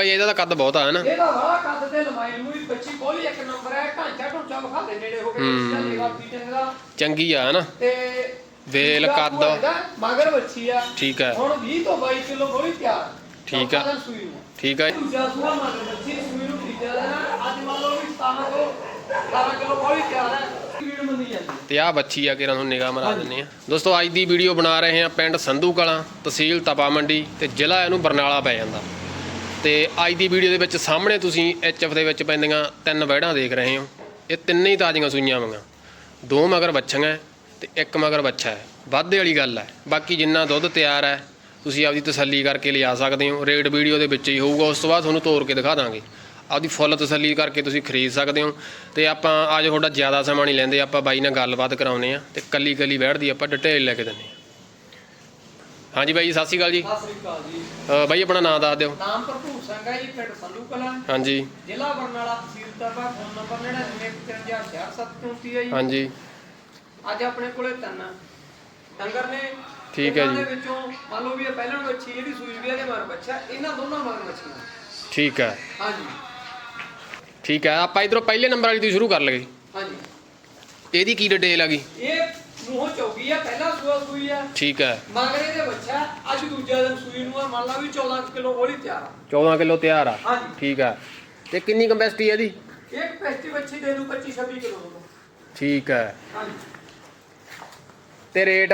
ਬਾਈ ਇਹਦਾ ਤਾਂ ਕੱਦ ਬਹੁਤ ਆ ਹੈ ਨਾ? ਇਹਦਾ ਵਾਲਾ ਕੱਦ ਤੇ ਲੰਬਾਈ ਨੂੰ ਵੀ ਬੱਚੀ ਬੋਲੀ ਇੱਕ ਨੰਬਰ ਹੈ ਢਾਂਚਾ ਢੁੰਚਾ ਵਿਖਾ ਦੇ ਨੇੜੇ ਹੋ ਕੇ ਦਾ ਚੰਗੀ। ਆ ਹੈ ਨਾ? ਤੇ ਵੇਲ ਕੱਦ। ਮਗਰ ਬੱਚੀ ਆ। ਠੀਕ ਹੈ। ਹੁਣ 20 ਤੋਂ 22 ਕਿਲੋ ਬੋਲੀ ਤਿਆਰ। ਠੀਕ ਆ। ਨੂੰ। ਠੀਕ ਆ। ਦੂਜਾ ਸੂਆ ਮਗਰ ਬੱਚੀ ਸੂਈ ਨੂੰ ਤੀਜਾ ਦਿਨ ਆ। ਅੱਜ ਮੰਨ ਲਓ ਵੀ 17 ਤੋਂ 18 ਕਿਲੋ ਬੋਲੀ ਤਿਆਰ ਹੈ। ਤੇ ਆ ਬੱਚੀ ਆ ਕੇ ਤੁਹਾਨੂੰ ਨਿਗਾਹ ਮਰਾ ਦਿੰਨੇ ਆ। ਦੋਸਤੋ ਅੱਜ ਦੀ ਵੀਡੀਓ ਬਣਾ ਰਹੇ ਆ ਪਿੰਡ ਸੰਧੂ ਕਲਾਂ ਤਹਿਸੀਲ ਤਪਾ ਮੰਡੀ ਤੇ ਜ਼ਿਲ੍ਹਾ ਇਹਨੂੰ ਬਰਨਾਲਾ ਪੈ ਜਾਂਦਾ। ਤੇ ਅੱਜ ਦੀ ਵੀਡੀਓ ਦੇ ਵਿੱਚ ਸਾਹਮਣੇ ਤੁਸੀਂ ਐਚਐਫ ਦੇ ਵਿੱਚ ਪੈਂਦੀਆਂ ਤਿੰਨ ਵਹਿੜਾਂ ਦੇਖ ਰਹੇ ਹੋ। ਇਹ ਤਿੰਨੇ ਹੀ ਤਾਜ਼ੀਆਂ ਸੂਈਆਂ ਵਾਂਗਾ। ਦੋ ਮਗਰ ਬੱਚੀਆਂ ਹੈ ਤੇ ਇੱਕ ਮਗਰ ਬੱਚਾ ਹੈ। ਵਾਧੇ ਵਾਲੀ ਗੱਲ ਹੈ। ਬਾਕੀ ਜਿੰਨਾ ਦੁੱਧ ਤਿਆਰ ਹੈ, ਤੁਸੀਂ ਆਪਦੀ ਤਸੱਲੀ ਕਰਕੇ ਲਿਆ ਸਕਦੇ ਹੋ। ਰੇਟ ਵੀਡੀਓ ਦੇ ਵਿੱਚ ਹੀ ਹੋਊਗਾ, ਉਸ ਤੋਂ ਬਾਅਦ ਤੁਹਾਨੂੰ ਤੋੜ ਕੇ ਦਿਖਾ ਦਾਂਗੇ। ਆਪਦੀ ਫੁੱਲ ਤਸੱਲੀ ਕਰਕੇ ਤੁਸੀਂ ਖਰੀਦ ਸਕਦੇ ਹੋ। ਤੇ ਆਪਾਂ, ਅੱਜ ਤੁਹਾਡਾ ਜ਼ਿਆਦਾ ਸਮਾਂ ਨਹੀਂ ਲੈਂਦੇ, ਆਪਾਂ ਬਾਈ ਨਾਲ ਗੱਲਬਾਤ ਕਰਾਉਨੇ ਆ ਤੇ ਕੱਲੀ ਕੱਲੀ ਵਹਿੜ ਦੀ ਆਪਾਂ ਡਿਟੇਲ ਲੈ ਕੇ ਦਿੰਨੇ ਆ ਹਾਂਜੀ ਬਾਈ ਜੀ, ਸਤਿ ਸ਼੍ਰੀ ਅਕਾਲ ਜੀ। ਸਤਿ ਸ੍ਰੀ ਅਕਾਲ ਜੀ। ਬਾਈ ਆਪਣਾ ਨਾਮ ਦੱਸ ਦਿਓ। ਨਾਮ ਭਰਪੂਰ ਸਿੰਘ ਹੈ ਜੀ ਪਿੰਡ ਸੰਧੂ ਕਲਾਂ। ਹਾਂਜੀ। ਜ਼ਿਲ੍ਹਾ ਬਰਨਾਲਾ ਤਹਿਸੀਲ ਤਪਾ ਫੋਨ ਨੰਬਰ 9953466734 ਹੈ ਜੀ। ਹਾਂਜੀ। ਅੱਜ ਆਪਣੇ ਕੋਲੇ ਤਿੰਨ ਡੰਗਰ ਨੇ। ਠੀਕ ਹੈ ਇਹਨਾਂ ਜੀ। ਦੇ ਵਿੱਚੋਂ ਮੰਨ ਲਓ ਵੀ ਇਹ ਪਹਿਲਾਂ ਬੱਚੀ ਜਿਹੜੀ ਸੂਈ ਵੀ ਇਹਦੇ ਮਗਰ ਬੱਚਾ ਇਹਨਾਂ ਦੋਨਾਂ ਮਗਰ ਬੱਚੀਆਂ ਠੀਕ ਹੈ। ਹਾਂਜੀ। ਠੀਕ ਹੈ ਆਪਾਂ ਇਧਰੋਂ ਪਹਿਲੇ ਨੰਬਰ ਵਾਲੀ ਤੋਂ ਸ਼ੁਰੂ ਕਰ ਲਗੇ ਹਾਂਜੀ। ਇਹਦੀ ਕੀ ਡਿਟੇਲ ਹੈਗੀ ਇਹ ਮੂੰਹੋਂ ਚੌਕੀ ਆ ਪਹਿਲਾਂ ਆ ਠੀਕ ਹੈ। ਮਗਰ ਇਹਦੇ ਬੱਚਾ ਅੱਜ ਦੂਜਾ ਦਿਨ ਸੂਈ ਨੂੰ ਆ ਮੰਨ ਲਾ ਵੀ 14 ਕਿਲੋ ਹੋਲੀ ਤਿਆਰ ਆ। 14 ਕਿਲੋ ਤਿਆਰ ਆ। ਹਾਂਜੀ। ਠੀਕ ਹੈ। ਤੇ ਕਿੰਨੀ ਕੰਪੈਸਿਟੀ ਹੈ ਇਹਦੀ? ਇੱਕ ਪੈਸਟੀ ਬੱਚੀ ਦੇ ਦੂ 25 26 ਕਿਲੋ ਦਾ ਠੀਕ ਹੈ। ਹਾਂਜੀ। ਤੇ ਰੇਟ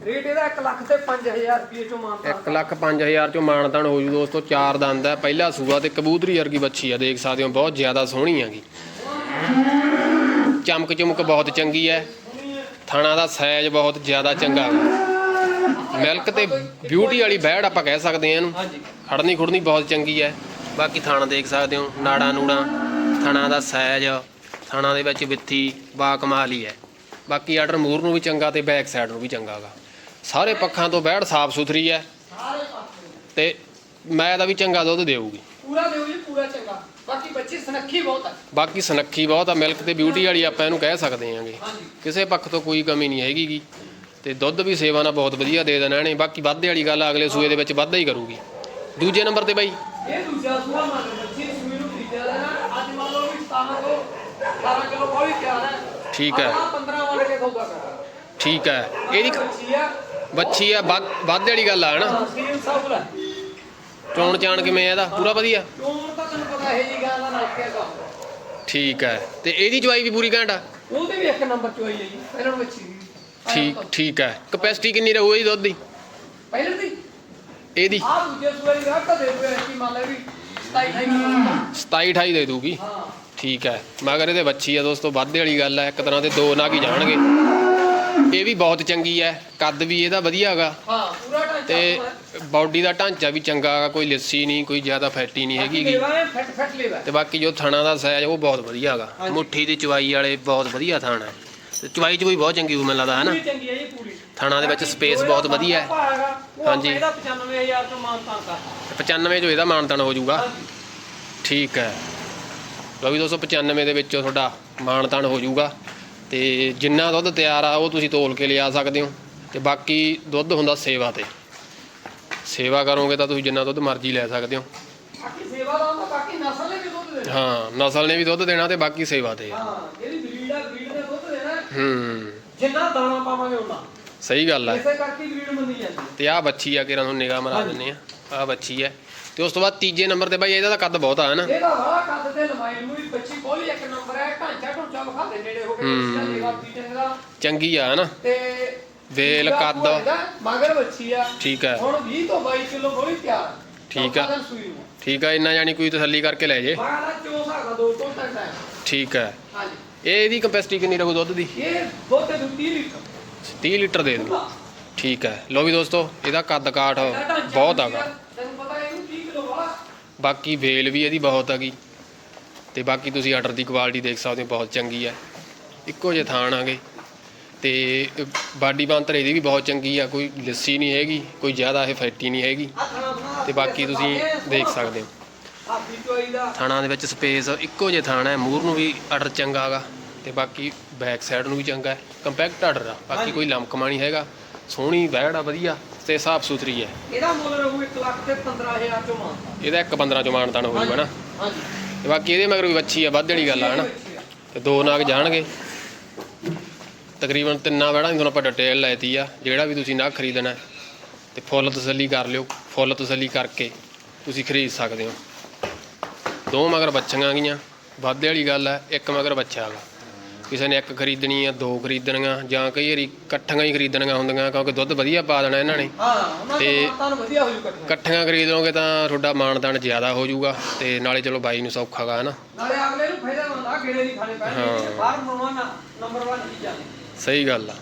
ਰੇਟ ਇਹਦਾ 1 ਲੱਖ ਤੇ 5000 ਰੁਪਏ ਚੋਂ ਮਾਨਤਾ 1 ਲੱਖ 5000 ਚੋਂ ਮਾਨਤਾਨ ਹੋ ਜੂ ਦੋਸਤੋ ਚਾਰ ਦੰਦ ਹੈ। ਪਹਿਲਾ ਸੂਆ ਤੇ ਕਬੂਤਰੀ ਵਰਗੀ ਬੱਚੀ ਆ ਦੇਖ ਸਕਦੇ ਹੋ ਬਹੁਤ ਜ਼ਿਆਦਾ ਸੋਹਣੀ ਹੈਗੀ। ਚਮਕ ਚਮਕ ਬਹੁਤ ਚੰਗੀ ਹੈ। ਥਾਣਾ ਦਾ ਸਾਈਜ਼ ਬਹੁਤ ਜ਼ਿਆਦਾ ਚੰਗਾ ਹੈ ਮਿਲਕ ਤੇ ਬਿਊਟੀ ਵਾਲੀ ਬੈੜ ਆਪਾਂ ਕਹਿ ਸਕਦੇ ਹਾਂ ਇਹਨੂੰ। ਹਾਂਜੀ। ਖੜਨੀ ਖੁੜਨੀ ਬਹੁਤ ਚੰਗੀ ਹੈ। ਬਾਕੀ ਥਾਣਾ ਦੇਖ ਸਕਦੇ ਹੋ ਨਾੜਾ ਨੂੜਾ ਥਾਣਾ ਦਾ ਸਾਈਜ਼ ਥਾਣਾ ਦੇ ਵਿੱਚ ਵਿੱਥੀ ਬਾ ਕਮਾਲ ਹੀ ਹੈ। ਬਾਕੀ ਆਰਡਰ ਮੂਰ ਨੂੰ ਵੀ ਚੰਗਾ ਤੇ ਬੈਕ ਸਾਈਡ ਨੂੰ ਵੀ ਚੰਗਾ ਹੈਗਾ ਸਾਰੇ ਪੱਖਾਂ ਤੋਂ ਬੈੜ ਸਾਫ਼ ਸੁਥਰੀ ਹੈ। ਸਾਰੇ ਪਾਸੇ ਤੇ। ਮੈਂ ਦਾ ਵੀ ਚੰਗਾ ਦੁੱਧ ਦੇਊਗੀ। ਪੂਰਾ ਜੀ ਪੂਰਾ ਚੰਗਾ। ਬਾਕੀ ਬੱਚੀ ਸੁਨੱਖੀ ਬਹੁਤ ਆ। ਬਾਕੀ ਸੁਨੱਖੀ ਬਹੁਤ ਆ ਮਿਲਕ ਤੇ ਬਿਊਟੀ ਵਾਲੀ ਆਪਾਂ ਇਹਨੂੰ ਕਹਿ ਸਕਦੇ ਹਾਂਜੀ। ਕਿਸੇ ਪੱਖ ਤੋਂ ਕੋਈ ਕਮੀ ਨਹੀਂ ਹੈਗੀ ਗੀ। ਤੇ ਦੁੱਧ ਵੀ ਸੇਵਾ ਨਾਲ ਬਹੁਤ ਵਧੀਆ ਦੇ ਦੇਣਾ ਇਹਨੇ। ਬਾਕੀ ਵਾਧੇ ਵਾਲੀ ਗੱਲ ਆ, ਅਗਲੇ ਸੂਏ ਦੇ ਵਿੱਚ ਵਾਧਾ ਹੀ ਕਰੂਗੀ। ਦੂਜੇ ਨੰਬਰ ਤੇ ਬਾਈ। ਇਹ ਦੂਜਾ ਸੂਆ ਮਗਰ ਬੱਚੀ ਸੂਈ ਨੂੰ ਤੀਜਾ ਦਿਨ ਅੱਜ ਮੰਨ ਲਓ ਵੀ 17 ਤੋਂ 18 ਕਿਲੋ ਬੋਲੀ ਤਿਆਰ ਹੈ। ਠੀਕ ਹੈ। 15 ਵਾਲੇ ਕੇ ਸੌਦਾ ਕਰ। ਠੀਕ ਹੈ। ਇਹਦੀ ਬੱਚੀ ਆ। ਬੱਚੀ ਆ ਵੱਧ- ਵਾਧੇ ਵਾਲੀ ਗੱਲ ਆ ਹਨਾ? ਸਭ ਲੈ। ਚੋਣ ਚਾਣ ਕਿਵੇਂ ਆ ਇਹਦਾ? ਪੂਰਾ ਵਧੀਆ? ਕਿਉਂ ਤਾਂ ਤੈਨੂੰ ਪਤਾ ਹੈ ਜੀ ਗੱਲ ਦਾ ਨਲਕੇ ਦਾ ਠੀਕ ਹੈ। ਤੇ ਇਹਦੀ ਚਵਾਈ ਵੀ ਪੂਰੀ ਘੰਟਾ ਉਹਦੇ ਵੀ ਇੱਕ ਨੰਬਰ ਚੋਈ ਹੈ ਜੀ ਪਹਿਲਾਂ ਨੂੰ ਬੱਚੀ ਦੀ। ਠੀਕ ਠੀਕ ਹੈ। ਕਪੈਸਿਟੀ ਕਿੰਨੀ ਰਹੂ ਇਹਦੀ ਦੁੱਧ ਦੀ? ਪਹਿਲਾਂ ਦੀ? ਇਹਦੀ? ਆ ਦੂਜੇ ਸੂਏ ਦੀ ਰੱਖ ਦੇ ਦੂਏ ਕੀ ਮੰਨ ਲੈ ਵੀ 27 28 ਕਿਲੋ 27 28 ਦੇ ਦੂਗੀ ਹਾਂ। ਠੀਕ ਹੈ। ਮਗਰ ਇਹਦੇ ਬੱਚੀ ਆ ਦੋਸਤੋ ਵਾਧੇ ਵਾਲੀ ਗੱਲ ਹੈ। ਇੱਕ ਤਰ੍ਹਾਂ ਦੇ ਦੋ ਨਾਗ ਹੀ ਜਾਣਗੇ। ਇਹ ਵੀ ਬਹੁਤ ਚੰਗੀ ਹੈ। ਕੱਦ ਵੀ ਇਹਦਾ ਵਧੀਆ ਹੈਗਾ। ਹਾਂ ਪੂਰਾ ਢਾਂਚਾ ਤੇ ਬਾਡੀ ਦਾ ਢਾਂਚਾ ਵੀ ਚੰਗਾ ਹੈਗਾ। ਕੋਈ ਲਿੱਸੀ ਨਹੀਂ ਕੋਈ ਜ਼ਿਆਦਾ ਫੈਟੀ ਨਹੀਂ ਹੈਗੀ। ਤੇ ਬਾਕੀ ਜੋ ਥਣਾ ਦਾ ਸਾਈਜ਼ ਉਹ ਬਹੁਤ ਵਧੀਆ ਹੈਗਾ। ਮੁੱਠੀ ਦੀ ਚਵਾਈ ਵਾਲੇ ਬਹੁਤ ਵਧੀਆ ਥਾਣਾ ਹੈ। ਤੇ ਚਵਾਈ ਚ ਵੀ ਬਹੁਤ ਚੰਗੀ ਹੋਊ ਮੈਨੂੰ ਲੱਗਦਾ ਹੈ ਨਾ? ਪੂਰੀ ਚੰਗੀ ਹੈ ਜੀ ਪੂਰੀ। ਥਾਣਾ ਦੇ ਵਿੱਚ ਸਪੇਸ ਜੋ ਬਹੁਤ ਵਧੀਆ ਹੈ। ਉਹ ਹਾਂਜੀ। ਇਹਦਾ 95000 ਤੋਂ ਮਾਨਤਾਨ ਕਰ 95 ਚੋਂ ਇਹਦਾ ਮਾਨਤਨ ਹੋ ਜਾਊਗਾ। ਹਾਂਜੀ। ਠੀਕ ਹੈ। ਲਓ ਵੀ 295 ਦੇ ਵਿੱਚੋਂ ਤੁਹਾਡਾ ਮਾਨਤਨ ਹੋ ਜਾਊਗਾ। ਤੇ ਜਿੰਨਾ ਦੁੱਧ ਤਿਆਰ ਆ ਉਹ ਤੁਸੀਂ ਤੋਲ ਕੇ ਲਿਆ ਸਕਦੇ ਹੋ। ਤੇ ਬਾਕੀ ਦੁੱਧ ਹੁੰਦਾ ਸੇਵਾ ਤੇ। ਸੇਵਾ ਕਰੋਗੇ ਤਾਂ ਤੁਸੀਂ ਜਿੰਨਾ ਦੁੱਧ ਮਰਜ਼ੀ ਲੈ ਸਕਦੇ ਹੋ। ਬਾਕੀ ਸੇਵਾ ਦਾ ਹੁੰਦਾ ਬਾਕੀ ਨਸਲ ਨੇ ਵੀ ਦੁੱਧ ਦੇਣਾ। ਹਾਂ ਨਸਲ ਨੇ ਵੀ ਦੁੱਧ ਦੇਣਾ ਤੇ ਬਾਕੀ ਸੇਵਾ ਤੇ ਆ। ਹਾਂ ਜਿਹੜੀ ਬਰੀਡ ਆ ਬਰੀਡ ਨੇ ਦੁੱਧ ਦੇਣਾ ਹੂੰ। ਜਿੰਨਾ ਦਾਣਾ ਪਾਵਾਂਗੇ ਉਹਨਾਂ ਸਹੀ ਗੱਲ ਹੈ ਇਸੇ ਕਰਕੇ ਬਰੀਡ ਮੰਨੀ ਜਾਂਦੀ ਹੈ ਤੇ ਆਹ ਬੱਚੀ ਆ ਕੇ ਤੁਹਾਨੂੰ ਨਿਗਾਹ ਮਰਾ। ਦਿੰਨੇ ਆ। ਆਹ ਬੱਚੀ ਹੈ ਤੇ ਉਸ ਤੋਂ ਬਾਅਦ ਤੀਜੇ ਨੰਬਰ ਤੇ ਬਾਈ ਇਹਦਾ ਤਾਂ ਕੱਦ ਬਹੁਤ ਆ ਹੈ ਨਾ? ਇਹਦਾ ਵਾਲਾ ਕੱਦ ਤੇ ਲੰਬਾਈ ਨੂੰ ਵੀ ਬੱਚੀ ਬੋਲੀ ਇੱਕ ਨੰਬਰ ਹੈ ਢਾਂਚਾ ਢੁੰਚਾ ਵਿਖਾ ਦੇ ਨੇੜੇ ਹੋ ਕੇ ਬੱਚੀ ਦਾ ਲੇਵਾ ਦਾ ਚੰਗੀ ਆ ਹੈ ਨਾ? ਤੇ ਵੇਲ ਕੱਦ। ਮਗਰ ਬੱਚੀ ਆ। ਠੀਕ ਹੈ ਹੁਣ 20 ਤੋਂ 22 ਕਿਲੋ ਬੋਲੀ ਤਿਆਰ। ਠੀਕ ਆ। ਨੂੰ। ਠੀਕ ਆ ਇੰਨਾ ਜਾਨੀ ਕੋਈ ਤਸੱਲੀ ਕਰਕੇ ਲੈ ਜੇ। ਠੀਕ ਹੈ ਇਹ ਇਹਦੀ ਕਪੈਸਿਟੀ ਕਿੰਨੀ ਰਹੂ ਦੁੱਧ ਦੀ? ਇਹ ਦੁੱਧ ਦੇ 30 ਲੀਟਰ। 30 ਲੀਟਰ ਦੇ ਦੂ ਠੀਕ ਹੈ। ਲੋ ਵੀ ਦੋਸਤੋ ਇਹਦਾ ਕੱਦ ਕਾਠ ਬਹੁਤ ਵੀ ਹੈਗਾ। ਆ, ਤੈਨੂੰ ਪਤਾ ਇਹਨੂੰ 30 ਕਿਲੋ ਵਾਲਾ। ਬਾਕੀ ਵੇਲ ਵੀ ਇਹਦੀ ਬਹੁਤ ਹੈਗੀ। ਤੇ ਬਾਕੀ ਤੁਸੀਂ ਆਰਡਰ ਦੀ ਕੁਆਲਿਟੀ ਦੇਖ ਸਕਦੇ ਹੋ ਬਹੁਤ ਚੰਗੀ ਹੈ। ਇੱਕੋ ਜਿਹੇ ਥਾਣ ਆਗੇ ਤੇ ਬਾਡੀ ਬੰਤਰ ਇਹਦੀ ਵੀ ਬਹੁਤ ਚੰਗੀ ਆ। ਕੋਈ ਲੱਸੀ ਨਹੀਂ ਹੈਗੀ ਕੋਈ ਜ਼ਿਆਦਾ ਇਹ ਫੈਟੀ ਨਹੀਂ ਹੈਗੀ। ਤੇ ਬਾਕੀ ਤੁਸੀਂ ਦੇਖ ਸਕਦੇ ਹੋ। ਹਾਥੀ ਚੋਈ ਦਾ। ਥਾਣਾ ਦੇ ਵਿੱਚ ਸਪੇਸ ਇੱਕੋ ਜਿਹੇ ਥਾਣਾ ਹੈ। ਮੂਰ ਨੂੰ ਵੀ ਆਰਡਰ ਚੰਗਾ ਹੈਗਾ। ਤੇ ਬਾਕੀ ਬੈਕ ਸਾਈਡ ਨੂੰ ਵੀ ਚੰਗਾ ਹੈ। ਕੰਪੈਕਟ ਆਰਡਰ ਆ ਬਾਕੀ ਕੋਈ ਲਮਕਮਾ ਨਹੀਂ ਹੈਗਾ। ਸੋਹਣੀ ਬੈੜ ਆ ਵਧੀਆ ਤੇ ਸਾਫ਼ ਸੁਥਰੀ ਹੈ। ਇਹਦਾ ਮੁੱਲ ਰਹੂ 1 ਲੱਖ ਤੇ 15000 ਚੋਂ ਮਾਨਤਾ ਇਹਦਾ ਇੱਕ 15 ਚੋਂ ਮਾਨਤਾਨ ਹੋਊਗਾ ਨਾ। ਹਾਂਜੀ ਤੇ ਬਾਕੀ ਇਹਦੇ ਮਗਰ ਵੀ ਵੱਛੀ ਆ ਵੱਧ ਵਾਲੀ ਗੱਲ ਆ ਹਨਾ। ਤੇ ਦੋ ਨਾਗ ਜਾਣਗੇ। ਤਕਰੀਬਨ ਤਿੰਨਾਂ ਬੈੜਾਂ ਦੀ ਤੁਹਾਨੂੰ ਆਪਾਂ ਡਿਟੇਲ ਲੈਤੀ ਆ ਜਿਹੜਾ ਵੀ ਤੁਸੀਂ ਨਾਗ ਖਰੀਦਣਾ ਹੈ, ਤੇ ਫੁੱਲ ਤਸੱਲੀ ਕਰ ਲਿਓ ਫੁੱਲ ਤਸੱਲੀ ਕਰਕੇ ਤੁਸੀਂ ਖਰੀਦ ਸਕਦੇ ਹੋ। ਦੋ ਮਗਰ ਬੱਚੀਆਂ ਗਈਆਂ। ਵਾਧੇ ਵਾਲੀ ਗੱਲ ਹੈ ਇੱਕ ਮਗਰ ਬੱਚਾ ਹੈਗਾ ਕਿਸੇ ਨੇ ਇੱਕ ਖਰੀਦਣੀ ਆ ਦੋ ਖਰੀਦਣੀਆਂ ਜਾਂ ਕਈ ਵਾਰੀ ਇਕੱਠੀਆਂ ਹੀ ਖਰੀਦਣੀਆਂ ਹੁੰਦੀਆਂ ਕਿਉਂਕਿ ਦੁੱਧ ਵਧੀਆ ਪਾ ਦੇਣਾ ਇਹਨਾਂ ਨੇ। ਹਾਂ ਤੇ- ਦਾ ਤੁਹਾਨੂੰ ਵਧੀਆ ਹੋ ਜੂ ਕੱਟਣਾ ਇਕੱਠੀਆਂ ਖਰੀਦ ਲਓਗੇ ਤਾਂ ਤੁਹਾਡਾ ਮਾਨਦਾਨ ਜ਼ਿਆਦਾ ਹੋ ਜਾਊਗਾ ਤੇ ਨਾਲੇ ਚਲੋ ਬਾਈ ਨੂੰ ਸੌਖਾ ਗਾ ਹਨਾ। ਨਾਲੇ ਅਗਲੇ ਨੂੰ ਫਾਇਦਾ ਹੁੰਦਾ ਗੇੜੇ ਨਹੀਂ ਖਾਣੇ ਪੈਣਗੇ ਹਾਂ। ਬਾਹਰ ਬਣਵਾਉਣਾ ਨੰਬਰ 1 ਚੀਜ਼ਾਂ ਨੇ ਸਹੀ ਗੱਲ ਆ।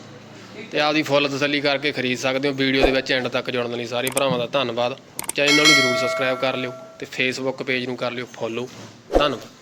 ਤੇ ਆਪਦੀ ਫੁੱਲ ਤਸੱਲੀ ਕਰਕੇ ਖਰੀਦ ਸਕਦੇ ਹੋ ਵੀਡੀਓ ਦੇ ਵਿੱਚ ਐਂਡ ਤੱਕ ਜੁੜਨ ਲਈ ਸਾਰੇ ਭਰਾਵਾਂ ਦਾ ਧੰਨਵਾਦ। ਚੈਨਲ ਨੂੰ ਜਰੂਰ ਸਬਸਕ੍ਰਾਈਬ ਕਰ ਲਿਓ ਤੇ ਫੇਸਬੁੱਕ ਪੇਜ ਨੂੰ ਕਰ ਲਿਓ ਫੋਲੋ ਧੰਨਵਾਦ।